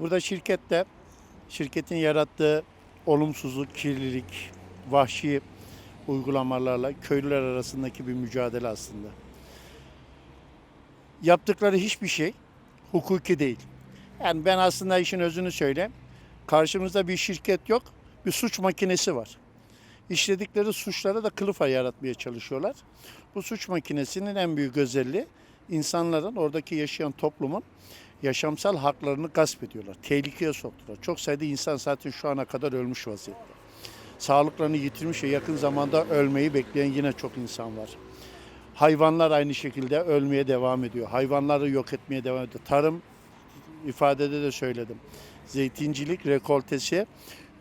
Burada şirkette şirketin yarattığı olumsuzluk, kirlilik, vahşi uygulamalarla köylüler arasındaki bir mücadele aslında. Yaptıkları hiçbir şey hukuki değil. Yani ben aslında işin özünü söyleyeyim. Karşımızda bir şirket yok, bir suç makinesi var. İşledikleri suçlara da kılıfa yaratmaya çalışıyorlar. Bu suç makinesinin en büyük özelliği insanların, oradaki yaşayan toplumun yaşamsal haklarını gasp ediyorlar. Tehlikeye soktular. Çok sayıda insan zaten şu ana kadar ölmüş vaziyette. Sağlıklarını yitirmiş ve yakın zamanda ölmeyi bekleyen yine çok insan var. Hayvanlar aynı şekilde ölmeye devam ediyor. Hayvanları yok etmeye devam ediyor. Tarım ifadede de söyledim. Zeytincilik rekoltesi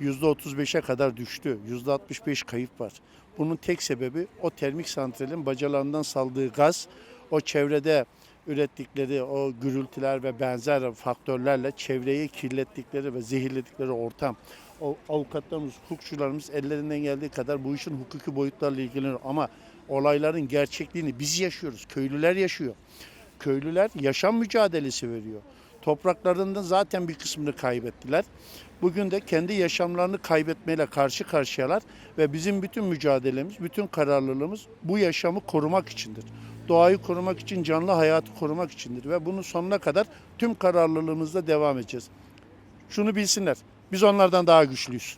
%35'e kadar düştü. %65 kayıp var. Bunun tek sebebi o termik santralin bacalarından saldığı gaz, o çevrede ürettikleri o gürültüler ve benzer faktörlerle çevreyi kirlettikleri ve zehirledikleri ortam. O avukatlarımız, hukukçularımız ellerinden geldiği kadar bu işin hukuki boyutlarla ilgileniyor. Ama olayların gerçekliğini biz yaşıyoruz, köylüler yaşıyor. Köylüler yaşam mücadelesi veriyor. Topraklarından zaten bir kısmını kaybettiler. Bugün de kendi yaşamlarını kaybetmeyle karşı karşıyalar ve bizim bütün mücadelemiz, bütün kararlılığımız bu yaşamı korumak içindir. Doğayı korumak için, canlı hayatı korumak içindir ve bunu sonuna kadar tüm kararlılığımızla devam edeceğiz. Şunu bilsinler, biz onlardan daha güçlüyüz.